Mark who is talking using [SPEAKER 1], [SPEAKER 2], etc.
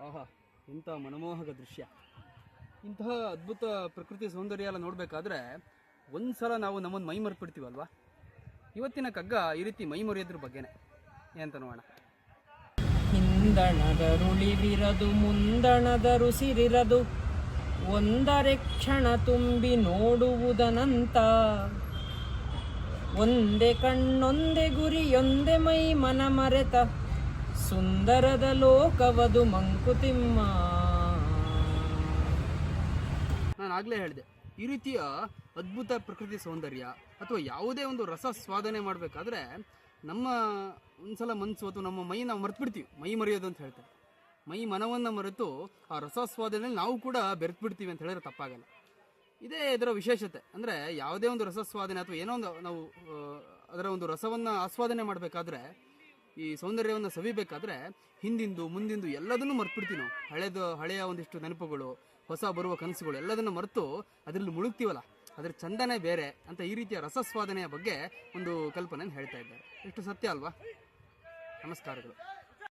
[SPEAKER 1] ಆಹಾ, ಇಂಥ ಮನಮೋಹಕ ದೃಶ್ಯ. ಇಂತಹ ಅದ್ಭುತ ಪ್ರಕೃತಿ ಸೌಂದರ್ಯ ಎಲ್ಲ ನೋಡಬೇಕಾದ್ರೆ ಒಂದ್ಸಲ ನಾವು ನಮ್ಮನ್ನು ಮೈ ಮರ್ಪಿಡ್ತೀವಲ್ವಾ ಇವತ್ತಿನ ಕಗ್ಗ ಈ ರೀತಿ ಮೈ ಮರೆಯೋದ್ರ ಬಗ್ಗೆನೇ ಏನಂತ ನೋಡೋಣ
[SPEAKER 2] ಹಿಂದಣದರುಳಿವಿರದು ಮುಂದಣದ ರುಸಿರಿರದು. ಒಂದರೆ ಕ್ಷಣ ತುಂಬಿ ನೋಡುವುದನಂತ ಒಂದೇ ಕಣ್ಣೊಂದೇ ಗುರಿಯೊಂದೇ ಮೈ ಮನ ಮರೆತ. ಸುಂದರದ ಲೋಕವದು ಮಂಕುತಿಮ್ಮ.
[SPEAKER 1] ನಾನು ಆಗಲೇ ಹೇಳಿದೆ, ಈ ರೀತಿಯ ಅದ್ಭುತ ಪ್ರಕೃತಿ ಸೌಂದರ್ಯ ಅಥವಾ ಯಾವುದೇ ಒಂದು ರಸ ಸ್ವಾದನೆ ಮಾಡಬೇಕಾದ್ರೆ ನಮ್ಮ ಒಂದ್ಸಲ ಮನಸ್ಸು ಅಥವಾ ನಮ್ಮ ಮೈ ನಾವು ಮರೆತು ಬಿಡ್ತೀವಿ ಮೈ ಮರೆಯೋದು ಅಂತ ಹೇಳ್ತಾರೆ. ಮೈ ಮನವನ್ನು ಮರೆತು ಆ ರಸಸ್ವಾದನೆ ನಾವು ಕೂಡ ಬೆರೆತು ಬಿಡ್ತೀವಿ ಅಂತ ಹೇಳಿದ್ರೆ ತಪ್ಪಾಗಲ್ಲ. ಇದೇ ಇದರ ವಿಶೇಷತೆ. ಅಂದರೆ ಯಾವುದೇ ಒಂದು ರಸಸ್ವಾದನೆ ಅಥವಾ ಏನೋ ಒಂದು ನಾವು ಅದರ ಒಂದು ರಸವನ್ನು ಆಸ್ವಾದನೆ ಮಾಡಬೇಕಾದ್ರೆ ಈ ಸೌಂದರ್ಯವನ್ನು ಸವಿಬೇಕಾದ್ರೆ ಹಿಂದಿಂದು, ಮುಂದಿಂದು ಎಲ್ಲದನ್ನು ಮರ್ತ್ಬಿಡ್ತೀವಿ ನಾವು. ಹಳೆದು, ಹಳೆಯ ಒಂದಿಷ್ಟು ನೆನಪುಗಳು, ಹೊಸ ಬರುವ ಕನಸುಗಳು ಎಲ್ಲದನ್ನು ಮರೆತು ಅದರಲ್ಲಿ ಮುಳುಗ್ತೀವಲ್ಲ, ಅದ್ರ ಚಂದನೆ ಬೇರೆ ಅಂತ ಈ ರೀತಿಯ ರಸಸ್ವಾದನೆಯ ಬಗ್ಗೆ ಒಂದು ಕಲ್ಪನೆಯನ್ನು ಹೇಳ್ತಾ ಇದ್ದಾರೆ. ಎಷ್ಟು ಸತ್ಯ ಅಲ್ವಾ? ನಮಸ್ಕಾರಗಳು.